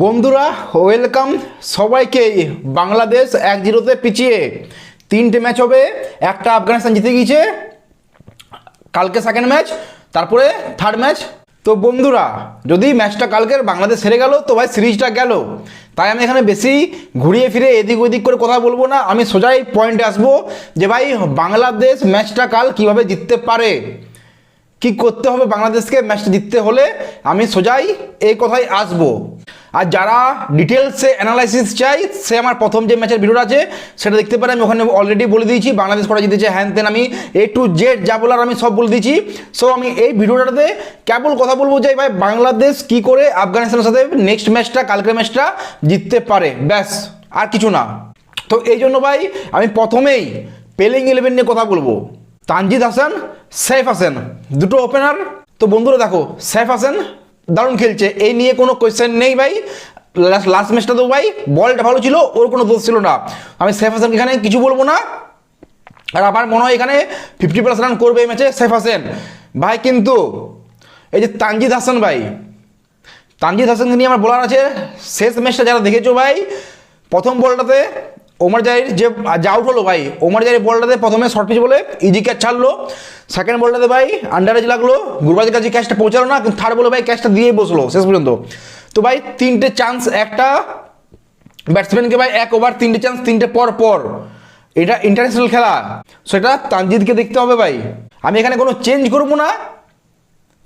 বন্ধুরা ওয়েলকাম সবাইকে বাংলাদেশ এক জিরোতে পিছিয়ে তিনটে ম্যাচ হবে। একটা আফগানিস্তান জিতে গিয়েছে, কালকে সেকেন্ড ম্যাচ তারপরে থার্ড ম্যাচ তো বন্ধুরা, যদি ম্যাচটা কালকের বাংলাদেশ হেরে গেল, তো ভাই সিরিজটা গেল। তাই আমি এখানে বেশি ঘুরিয়ে ফিরে এদিক ওদিক করে কথা বলব না। আমি সোজাই পয়েন্টে আসব যে ভাই বাংলাদেশ ম্যাচটা কাল কীভাবে জিততে পারে। কি করতে হবে বাংলাদেশকে ম্যাচটা জিততে হলে? আমি সোজাই এই কথাই আসব। আর যারা ডিটেলসে অ্যানালাইসিস চাই, সে আমার প্রথম যে ম্যাচের ভিডিওটা আছে, সেটা দেখতে পারে আমি ওখানে অলরেডি বলে দিয়েছি, বাংলাদেশ করা জিতেছে, হ্যান তেন আমি এ টু জেড যা বলার আমি সব বলে দিয়েছি। সো আমি এই ভিডিওটাতে কেবল কথা বলব যে, ভাই, বাংলাদেশ কি করে আফগানিস্তানের সাথে নেক্সট ম্যাচটা কালকের ম্যাচটা জিততে পারে? ব্যাস, আর কিছু না। তো এই জন্য ভাই, আমি প্রথমেই পেলিং ইলেভেন নিয়ে কথা বলব। তানজিদ হাসান, সাইফ হাসান, দুটো ওপেনার তো বন্ধুরা দেখো, সাইফ হাসান দারুণ খেলছে, এই নিয়ে কোনো কোয়েশ্চেন নেই ভাই। লাস্ট ম্যাচটা তো ভাই বলটা ভালো ছিল, ওর কোনো দোষ ছিল না। আমি সাইফ হাসান এখানে কিছু বলব না। আর আমার মনে হয় এখানে ফিফটি প্লাস রান করবে এই ম্যাচে সাইফ হাসান। ভাই, কিন্তু এই যে তানজিদ হাসান ভাই, তানজিদ হাসানকে নিয়ে আমার বলার আছে, শেষ ম্যাচটা যারা দেখেছ ভাই, প্রথম বলটাতে ওমর জাহির যে আউট হলো ভাই, ওমর জাহির বলটাতে প্রথমে শর্ট পিচ বলে ইজি ক্যাচ ছাড়লো সেকেন্ড বলটাতে ভাই আন্ডারেজ লাগল, গুরবাজের কাছে ক্যাচটা পৌঁছালো না, কিন্তু থার্ড বলে ভাই ক্যাচটা দিয়েই বসল শেষ পর্যন্ত। তো ভাই তিনটে চান্স একটা ব্যাটসম্যানকে ভাই এক ওভার তিনটে চান্স তিনটে পর পর। এটা ইন্টারন্যাশনাল খেলা। সেটা তানজিদকে দেখতে হবে ভাই। আমি এখানে কোনো চেঞ্জ করব না।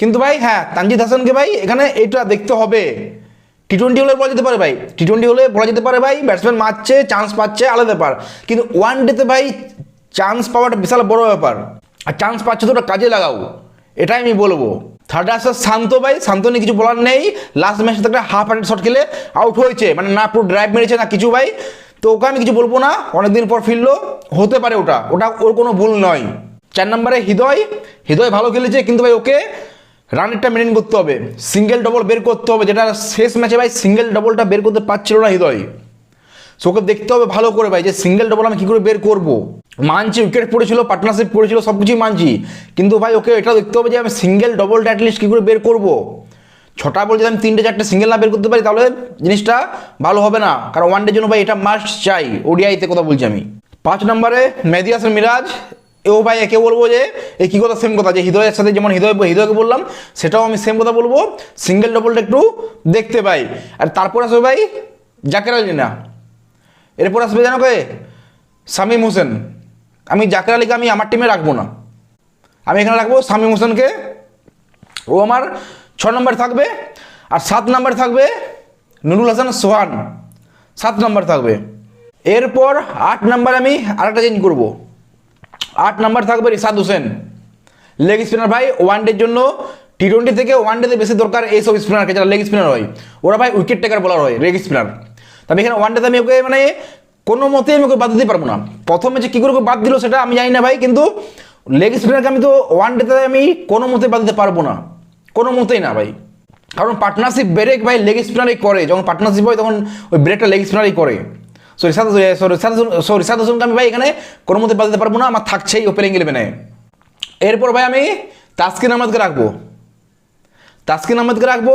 কিন্তু ভাই হ্যাঁ তানজিদ হাসানকে ভাই এখানে এটা দেখতে হবে। টি টোয়েন্টি হলে বলা যেতে পারে ভাই টি টোয়েন্টি হলে বলা যেতে পারে ভাই ব্যাটসম্যান মারছে চান্স পাচ্ছে, আলাদা ব্যাপার। কিন্তু ওয়ান ডেতে ভাই চান্স পাওয়াটা বিশাল বড় ব্যাপার। আর চান্স পাচ্ছে তো ওটা কাজে লাগাও। এটাই আমি বলব। থার্ড আসছে শান্ত ভাই, শান্ত নিয়ে কিছু বলার নেই। লাস্ট ম্যাচে একটা হাফ হান্ড্রেড শট খেলে আউট হয়েছে। মানে না পুরো ড্রাইভ মেরেছে, না কিছু ভাই। তো ওকে আমি কিছু বলব না, অনেকদিন পর ফিরলো। হতে পারে ওটা। ওটা ওর কোনো ভুল নয়। চার নম্বরে হৃদয়। হৃদয় ভালো খেলেছে, কিন্তু ভাই ওকে রানেরটা মেনটেন করতে হবে সিঙ্গেল ডবল বের করতে হবে, যেটা শেষ ম্যাচে ভাই সিঙ্গেল ডবলটা বের করতে পারছিল না হৃদয়। সো ওকে দেখতে হবে ভালো করে ভাই, যে সিঙ্গেল ডবল আমি কী করে বের করব। মানছি উইকেট পড়েছিল পার্টনারশিপ পড়েছিল সব কিছুই মানছি। কিন্তু ভাই, ওকে এটাও দেখতে হবে যে আমি সিঙ্গেল ডবলটা অ্যাটলিস্ট কী করে বের করব। ছটা বল যদি আমি তিনটে চারটে সিঙ্গেল না বের করতে পারি, তাহলে জিনিসটা ভালো হবে না। কারণ ওয়ান ডের জন্য ভাই এটা মাস্ট চাই, ওডিআইতে কথা বলছি আমি। পাঁচ নম্বরে মেহেদি হাসান মিরাজ এও ভাই একে বলব যে এই কী কথা সেম কথা, যে হৃদয়ের সাথে যেমন হৃদয়, হৃদয়কে বললাম, সেটাও আমি সেম কথা বলব। সিঙ্গেল ডবলটা একটু দেখতে পাই। আর তারপর আসবে ভাই জাকের আলিনা এরপর আসবে জানো কে? শামীম হোসেন। আমি জাকের আলীকে আমি আমার টিমে রাখব না। আমি এখানে রাখব শামীম হোসেনকে। ও আমার ছ নম্বর থাকবে। আর সাত নম্বর থাকবে নুরুল হাসান সোহান। সাত নম্বর থাকবে। এরপর আট নম্বর আমি আরেকটা চেঞ্জ করব। আট নম্বর থাকবে রিসাদ হোসেন। লেগ স্পিনার ভাই ওয়ান ডের জন্য টি টোয়েন্টি থেকে ওয়ান ডেতে বেশি দরকার এইসব স্পিনারকে যারা লেগ স্পিনার হয়। ওরা ভাই উইকেট টেকার বলার হয় লেগ স্পিনার তবে এখানে ওয়ান ডেতে আমি ওকে মানে কোনো মতেই আমি ওকে বাদ দিতে পারব না। প্রথমে যে কী করে বাদ দিল সেটা আমি জানি না ভাই, কিন্তু লেগ স্পিনারকে আমি তো ওয়ান ডেতে আমি কোনো মতে বাদ দিতে পারব না। কোনো মতেই না ভাই। কারণ পার্টনারশিপ ব্রেক ভাই লেগ স্পিনারই করে। যখন পার্টনারশিপ হয় তখন ওই ব্রেকটা লেগ স্পিনারই করে। সো রিসাদ সো রিসাদ হোসেনকে আমি ভাই এখানে কোনো বাদ দিতে পারব না, আমার থাকছেই ওপেনিং ইলেভেনে এরপর ভাই আমি তাসকিন আহমদকে রাখব। তাসকিন আহমদকে রাখব,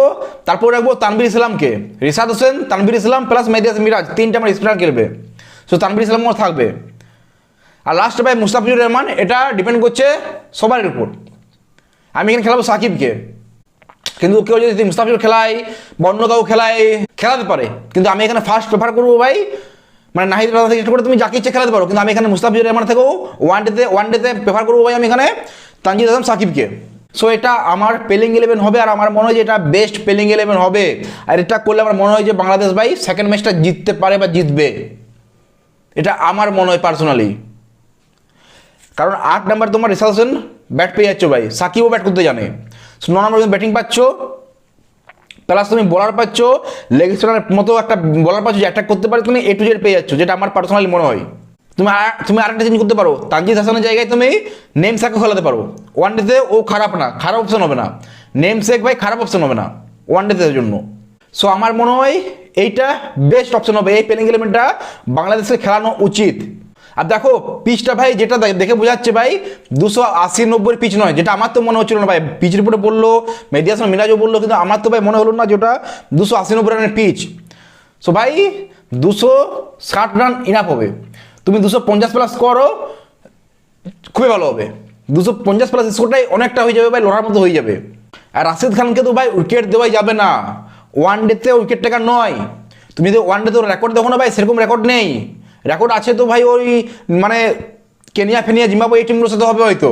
তারপর রাখব তানবির ইসলামকে। রিসাদ হোসেন তানবির ইসলাম প্লাস মেহদিয়াস মিরাজ, তিনটা আমার স্পিনার খেলবে। সো তানবির ইসলামও থাকবে। আর লাস্ট ভাই মুস্তাফিজুর রহমান, এটা ডিপেন্ড করছে সবার উপর। আমি এখানে খেলাবো সাকিবকে। কিন্তু কেউ যদি মুস্তাফিজুর খেলায় বা কাউ খেলায় খেলাতে পারে, কিন্তু আমি এখানে ফার্স্ট প্রেফার করব ভাই মানে নাহিদ রাজা থেকে করে তুমি যাকে ইচ্ছে খেলাতে পারো। কিন্তু আমি এখানে মুস্তাফিজুর রহমান থেকেও ওয়ান ডেতে ওয়ান ডেতে প্রেফার করব ভাই আমি এখানে তানজিদ আজম সাকিবকে। সো এটা আমার পেলিং ইলেভেন হবে আর আমার মনে হয় যে এটা বেস্ট পেলিং ইলেভেন হবে। আর এটা করলে আমার মনে হয় যে বাংলাদেশ ভাই সেকেন্ড ম্যাচটা জিততে পারে বা জিতবে। এটা আমার মনে হয় পার্সোনালি কারণ আট নাম্বার তোমার রিসাল ব্যাট পেয়ে যাচ্ছ ভাই। সাকিবও ব্যাট করতে জানে। ন নম্বর ব্যাটিং পাচ্ছ। প্লাস তুমি বলার পাচ্ছ লেগ মতো একটা বলার পাচ্ছ যে অ্যাটাক করতে পারে তুমি এ টু জেড পেয়ে যাচ্ছ, যেটা আমার পার্সোনালি মনে হয়। তুমি তুমি আরেকটা চেঞ্জ করতে পারো। তানজিদ হাসানের জায়গায় তুমি নেম সেকও খেলাতে পারো। ওয়ান ডেতে ও খারাপ না, খারাপ অপশন হবে না। নেম সেক ভাই খারাপ অপশন হবে না ওয়ান ডেতে জন্য। সো আমার মনে হয় এইটা বেস্ট অপশন হবে এই প্লেইং এলিমেন্টটা বাংলাদেশকে খেলানো উচিত। আর দেখো, পিচটা ভাই যেটা দেখে বোঝাচ্ছে ভাই, দুশো আশি নব্বই পিচ নয়, যেটা আমার তো মনে হচ্ছিল না ভাই। পিচ রিপোর্টে বলল মেডিয়াসন মিরাজও বলল, কিন্তু আমার তো ভাই মনে হলো না যে ওটা দুশো আশি নব্বই রানের পিচ। সো ভাই, দুশো ষাট রান ইনাফ হবে। তুমি দুশো পঞ্চাশ প্লাস করো, খুবই ভালো হবে। দুশো পঞ্চাশ প্লাস স্কোরটাই অনেকটা হয়ে যাবে ভাই, লড়ার মতো হয়ে যাবে। আর রাশিদ খানকে তো ভাই উইকেট দেওয়াই যাবে না। ওয়ান ডেতে উইকেট টেকার নয়। তুমি যদি ওয়ান ডেতে রেকর্ড দেখো না ভাই, সেরকম রেকর্ড নেই। রেকর্ড আছে তো ভাই ওই মানে কেনিয়া ফেনিয়া জিম্বাবু এই টিমগুলোর সাথে হবে হয়তো।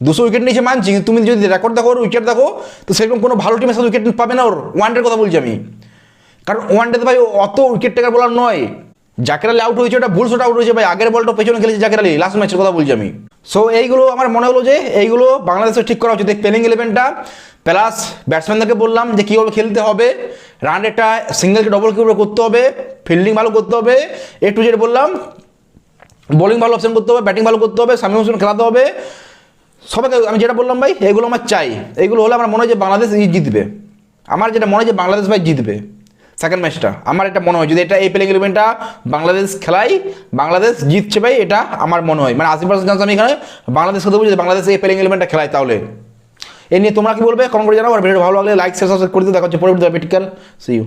দুশো উইকেট নিয়েছে মানছি, কিন্তু তুমি যদি রেকর্ড দেখো উইকেট দেখো, তো সেরকম কোনো ভালো টিমের সাথে উইকেট পাবে না ওর। ওয়ান কথা বলছি আমি। কারণ ওয়ান ডেতে ভাই অত উইকেট টেকার বলার নয়। জাকের আলী আউট হয়েছে, ওটা ভুল শট আউট হয়েছে ভাই। আগের বলটা পেছনে খেলেছে জাকের আলী লাস্ট ম্যাচের কথা বলছি আমি। সো এইগুলো আমার মনে হলো যে এইগুলো বাংলাদেশে ঠিক করা উচিত। প্লেইং ইলেভেনটা প্লাস ব্যাটসম্যানদেরকে বললাম যে কীভাবে খেলতে হবে রান রেটটা সিঙ্গেলকে ডবল কীভাবে করতে হবে ফিল্ডিং ভালো করতে হবে এ টু জেড বললাম বোলিং ভালো অপশন করতে হবে ব্যাটিং ভালো করতে হবে সামি হোসেন খেলাতে হবে। সবাইকে আমি যেটা বললাম ভাই, এগুলো আমার চাই। এগুলো হলে আমার মনে হয় যে বাংলাদেশ জিতবে। আমার যেটা মনে হয় যে বাংলাদেশ ভাই জিতবে। সেকেন্ড ম্যাচটা আমার এটা মনে হয়। যদি এটা এই প্লেইং ইলেভেনটা বাংলাদেশ খেলায় বাংলাদেশ জিতছে ভাই, এটা আমার মনে হয়। মানে আশি পার্সেন্ট চান্স আমি এখানে বাংলাদেশ দেবো যদি বাংলাদেশ এই প্লেইং ইলেভেনটা খেলায় তাহলে। এ নিয়ে তোমরা কি বলবে? কমেন্ট করে জানাও। আর ভিডিও ভালো লাগলে লাইক শেয়ার সাবস্ক্রাইব করে দিও। দেখা হচ্ছে পরবর্তী টিকার সি ইউ